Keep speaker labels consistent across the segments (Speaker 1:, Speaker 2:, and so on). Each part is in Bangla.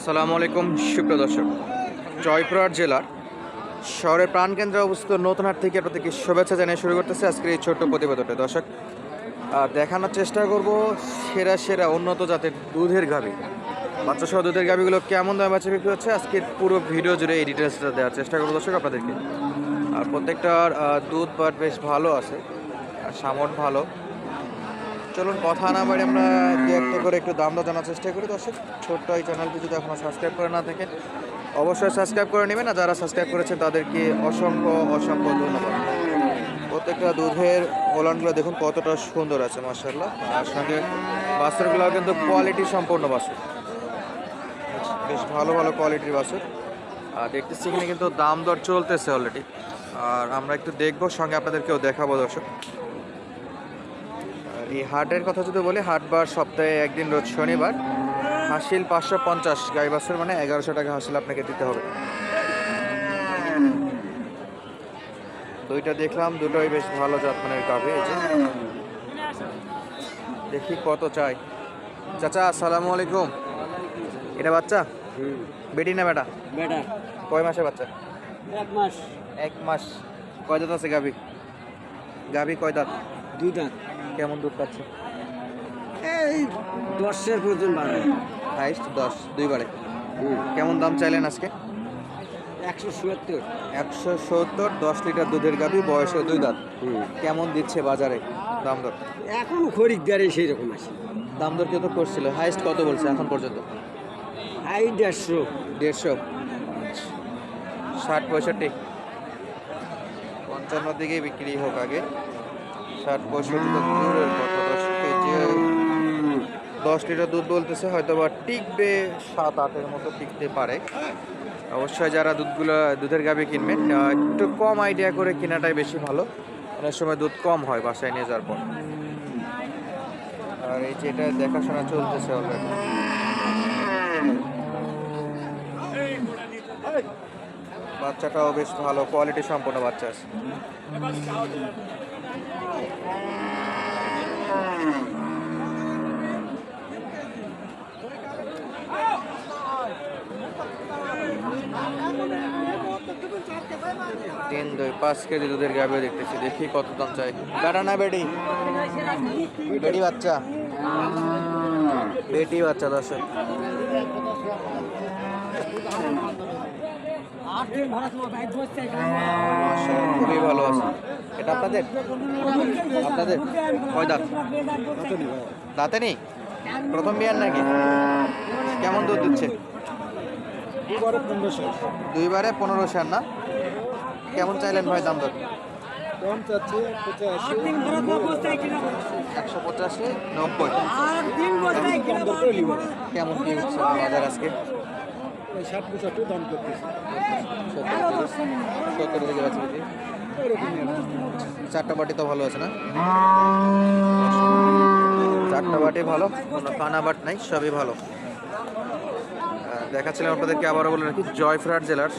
Speaker 1: আসসালামু আলাইকুম, সুপ্রিয় দর্শক। জয়পুরহাট জেলার শহরের প্রাণকেন্দ্রে অবস্থিত নতুনহাট থেকে আপনাদেরকে শুভেচ্ছা জানিয়ে শুরু করতেছে আজকের এই ছোট্ট প্রতিবেদনটা। দর্শক আর দেখানোর চেষ্টা করব সেরা সেরা উন্নত জাতের দুধের গাভী। বাচ্চা সহ দুধের গাভীগুলো কেমন দামে বাচ্চা বিক্রি হচ্ছে? আজকের পুরো ভিডিও জুড়ে এই ডিটেলসটা দেওয়ার চেষ্টা করব দর্শক আপনাদেরকে। আর প্রত্যেকটার দুধ পাট বেশ ভালো আছে, আর সামট ভালো। চলুন, কথা না বাড়ি আমরা দু একটা করে একটু দাম দর জানার চেষ্টা করি। দর্শক, ছোট্ট এই চ্যানেলটি যদি এখনও সাবস্ক্রাইব করে না থাকেন, অবশ্যই সাবস্ক্রাইব করে নেবেন। আর যারা সাবস্ক্রাইব করেছেন, তাদেরকে অসংখ্য অসংখ্য ধন্যবাদ। প্রত্যেকটা দুধের ওলানগুলো দেখুন, কতটা সুন্দর আছে মার্শাল্লাহ আর সঙ্গে বাছুরগুলো কিন্তু কোয়ালিটি সম্পূর্ণ বাছুর। বেশ ভালো ভালো কোয়ালিটির বাছুর। আর দেখতেছি এখানে কিন্তু দাম দর চলতেছে অলরেডি আর আমরা একটু দেখব, সঙ্গে আপনাদেরকেও দেখাবো, দর্শক। এই হাটের কথা যদি বলি হাটবার সপ্তাহে একদিন রোজ শনিবার। হাসিল পাঁচশো পঞ্চাশ গাই বাসের মানে এগারোশো টাকা হাসিল আপনাকে দিতে হবে। দুইটা দেখলাম দুটোই বেশ ভালো জাতমানের গাভি এই যে। দেখি কত চাই। চাচা আসসালামু আলাইকুম। এটা বাচ্চা? বেটি না বেটা?
Speaker 2: বেটা।
Speaker 1: কয় মাসে বাচ্চা?
Speaker 2: এক মাস।
Speaker 1: এক মাস। কয় দাঁত আছে গাভি? গাভি কয় দাঁত?
Speaker 2: দুই দাঁত।
Speaker 1: কেমন দুধ পাচ্ছে?
Speaker 2: এই দশের পর্যন্ত বাড়ায়
Speaker 1: হাইস্ট দশ দুই দুইবারে কেমন দাম চাইলেন আজকে?
Speaker 2: একশো সত্তর।
Speaker 1: একশো সত্তর দশ লিটার দুধের গাভি বয়সে দুই দাঁত। কেমন দিচ্ছে বাজারে? দাম দর?
Speaker 2: এখন খরিদ্দারে সেই রকম আছে।
Speaker 1: দাম দর কত করছিল? হাইস্ট কত বলছে এখন পর্যন্ত?
Speaker 2: হাই দেড়শো।
Speaker 1: দেড়শো। ষাট পঁয়ষট্টি। পঞ্চান্ন দিকে বিক্রি হোক আগে। ষাট পঁয়ষট্টি দশ লিটার দুধ বলতেছে হয়তো বা টিকবে, সাত, আটের মতো টিকতে পারে। অবশ্যই যারা দুধগুলো, দুধের গাভি কিনবেন একটু কম আইডিয়া করে কেনাটাই বেশি ভালো। অনেক সময় দুধ কম হয় বাসায় নিয়ে যাওয়ার পর। আর এই যে এটা দেখাশোনা চলতেছে অলরেডি বাচ্চাটাও বেশ ভালো কোয়ালিটি সম্পন্ন বাচ্চা আছে। তিন, দুই, পাঁচ কেজি দুধের গাভিও দেখতেছি। দেখি কত দাম চাই। বেটা না, বেটি। বেটি বাচ্চা। বেটি বাচ্চা, দর্শক। খুবই ভালো আছে। এটা আপনাদের? আপনাদের? কয় দাঁত? দাঁতে নেই? প্রথম বিয়ার নাকি? কেমন দুধ দিচ্ছে? দুইবারে পনেরো সার না? কেমন চাইলেন ভাই দাম দর? একশো পঁচাশি নব্বই। কেমন কি হচ্ছে বাজার আজকে? দিকে আছে বুঝি চারটা বাটি তো ভালো আছে না? চারটা বাটি ভালো কোনো বাট নাই সবই ভালো। দেখাচ্ছিলাম আপনাদেরকে আবারও বলে রাখি জয়ফ্রাট জেলার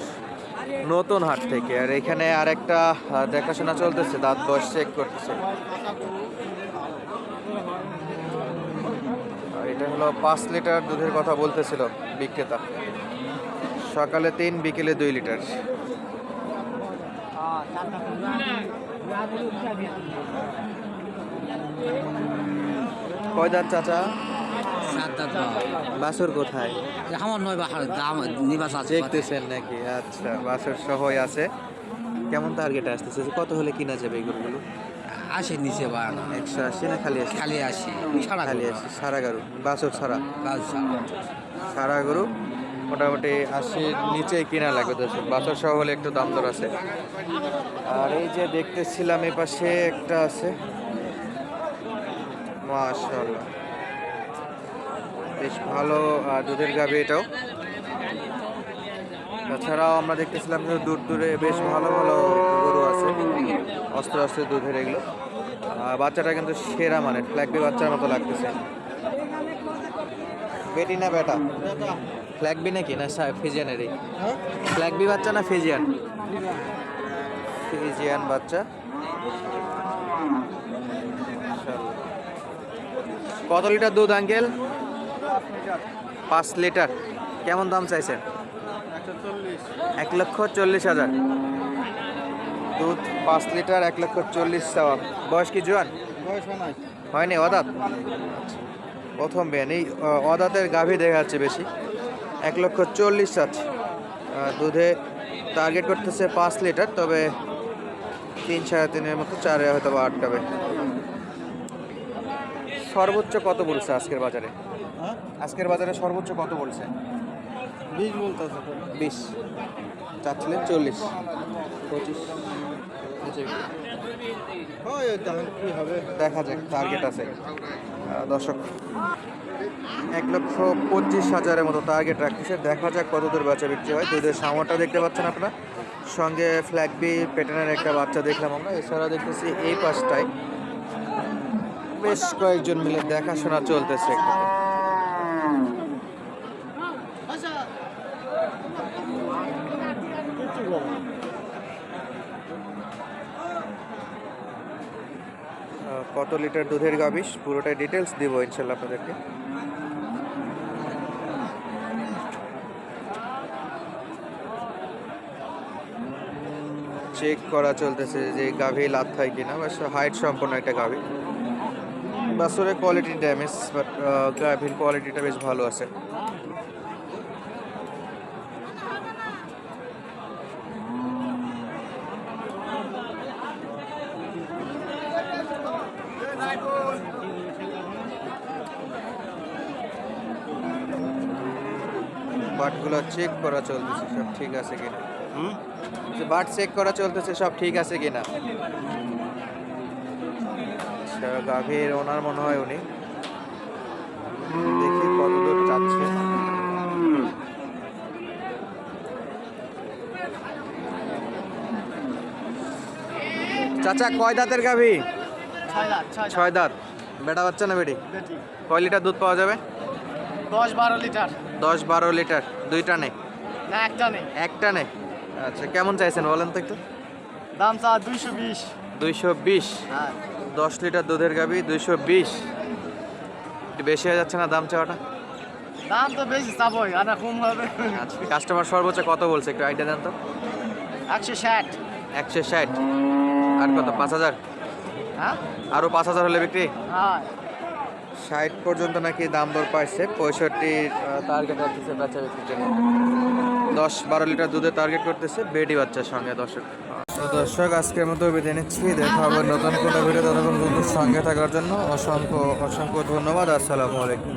Speaker 1: নতুন হাট থেকে। আর এখানে আরেকটা আহ, দেখাশোনা চলতেছে দাঁত বয়স চেক করতেছে। এটা হলো পাঁচ লিটার দুধের কথা বলতেছিল বিক্রেতা। সকালে তিন বিকেলে দুই লিটার। কয় দাঁত চাচা? বাসুর কোথায়?
Speaker 2: আমার নয় দাম নিবাস আছে।
Speaker 1: দেখতেছেন নাকি? আচ্ছা বাসুর সহই আছে। কেমন টার্গেট আসতেছে? কত হলে কিনা যাবে এই গরুগুলো?
Speaker 2: আসে নিচে বা
Speaker 1: একশো আশি না খালি আসি
Speaker 2: খালি আসি সারা
Speaker 1: খালি আসি সারা গরু। বাসুর
Speaker 2: সারা।
Speaker 1: সারা গরু? মোটামুটি আশির নিচে কিনা লাগবে দর্শক। বাছর সহ হলে একটু দাম দর আছে। আর এই যে দেখতেছিলাম এই পাশে একটা আছে। মাশাআল্লাহ। বেশ ভালো দুধের গাভি এটাও। তাছাড়াও আমরা দেখতেছিলাম যে দূর দূরে বেশ ভালো ভালো গরু আছে। অস্ত্র অস্ত্র দুধের এগুলো। বাচ্চাটা কিন্তু সেরা মানে ফ্ল্যাগবি বাচ্চার মতো লাগতেছে। বেটি না বেটা? ফ্ল্যাগবি নাকি? না ফিজিয়ানেরই ফ্ল্যাগবি বাচ্চা না ফিজিয়ান ফিজিয়ান বাচ্চা। কত লিটার দুধ আঙ্কেল? পাঁচ লিটার। কেমন দাম চাইছেন? এক লক্ষ চল্লিশ হাজার। দুধ পাঁচ লিটার এক লক্ষ চল্লিশ চাওয়া। বয়স কি জোয়ান? হয়নি অদাত? প্রথম বেন এই অদাতের গাভী দেখা যাচ্ছে বেশি। এক লক্ষ চল্লিশ আহ, দুধে টার্গেট করতেছে পাঁচ লিটার তবে তিন সাড়ে তিনের মতো চারে হয়তো বা আটকাবে। সর্বোচ্চ কত বলছে আজকের বাজারে? আজকের বাজারে সর্বোচ্চ কত বলছে?
Speaker 2: বিশ বলতে
Speaker 1: বিশ। চাচ্ছিলেন চল্লিশ। পঁচিশ। দেখা যাক টার্গেট আছে। দর্শক, এক লক্ষ পঁচিশ হাজারের মতো টার্গেট রাখতেছে। দেখা যাক কত দূর বাচ্চা বিক্রি হয়। দুধের সামরটা দেখতে পাচ্ছেন আপনারা। সঙ্গে ফ্ল্যাগবি প্যাটার্নের একটা বাচ্চা দেখলাম আমরা। এছাড়া দেখতেছি এই পাশটায় বেশ কয়েকজন মিলে দেখাশোনা চলতেছে। একটু কত লিটার দুধের গাবিস পুরোটাই ডিটেলস দিব ইনশাল্লাহ আপনাদেরকে। চেক করা চলতেছে যে গাভী লাভ খায় কিনা, বা হাইট সম্পন্ন একটা গাভী। বাসরের কোয়ালিটি ড্যামেজ বাট গাভীর কোয়ালিটিটা বেশ ভালো আছে। বাটগুলো চেক করা চলতেছে সব ঠিক আছে কিনা? যে বাট চেক করা চলতেছে সব ঠিক আছে কিনা? আচ্ছা গাভীর ওনার মনে হয় উনি। দেখি কত দূর যাচ্ছে। চাচা কয় দাঁতের গাভী? ছয় দাঁত বেটা বাচ্চা না বেটি। কয় লিটার দুধ পাওয়া যাবে?
Speaker 2: দশ বারো লিটার।
Speaker 1: দশ বারো লিটার দুইটা নেই?
Speaker 2: না একটা নেই।
Speaker 1: একটা নেই? আচ্ছা কেমন চাইছেন বলেন তো একটু?
Speaker 2: দাম চা দুইশো বিশ।
Speaker 1: দুইশো বিশ?
Speaker 2: হ্যাঁ।
Speaker 1: দশ লিটার দুধের গাবি দুইশো বিশ? একটু বেশি হয়ে যাচ্ছে না দাম চাওয়াটা?
Speaker 2: দাম তো বেশি চাবই আর কম হবে।
Speaker 1: আচ্ছা কাস্টমার সর্বোচ্চ কত বলছে একটু আইডিয়া দেন তো।
Speaker 2: একশো ষাট।
Speaker 1: একশো ষাট। আর কত পাঁচ হাজার?
Speaker 2: হ্যাঁ?
Speaker 1: আরও পাঁচ হাজার হলে বিক্রি?
Speaker 2: হ্যাঁ।
Speaker 1: ষাট পর্যন্ত নাকি দাম দর পাইছে পঁয়ষট্টি টার্গেট রাখতেছে বাচ্চা বিক্রির জন্য। দশ বারো লিটার দুধের টার্গেট করতেছে বেডি বাচ্চার সঙ্গে দর্শক। দর্শক, আজকের মতো বিদায় নিচ্ছি। দেখা হবে নতুন কোনো ভিডিও ততক্ষণ দুধের সঙ্গে থাকার জন্য অসংখ্য অসংখ্য ধন্যবাদ। আসসালামু আলাইকুম।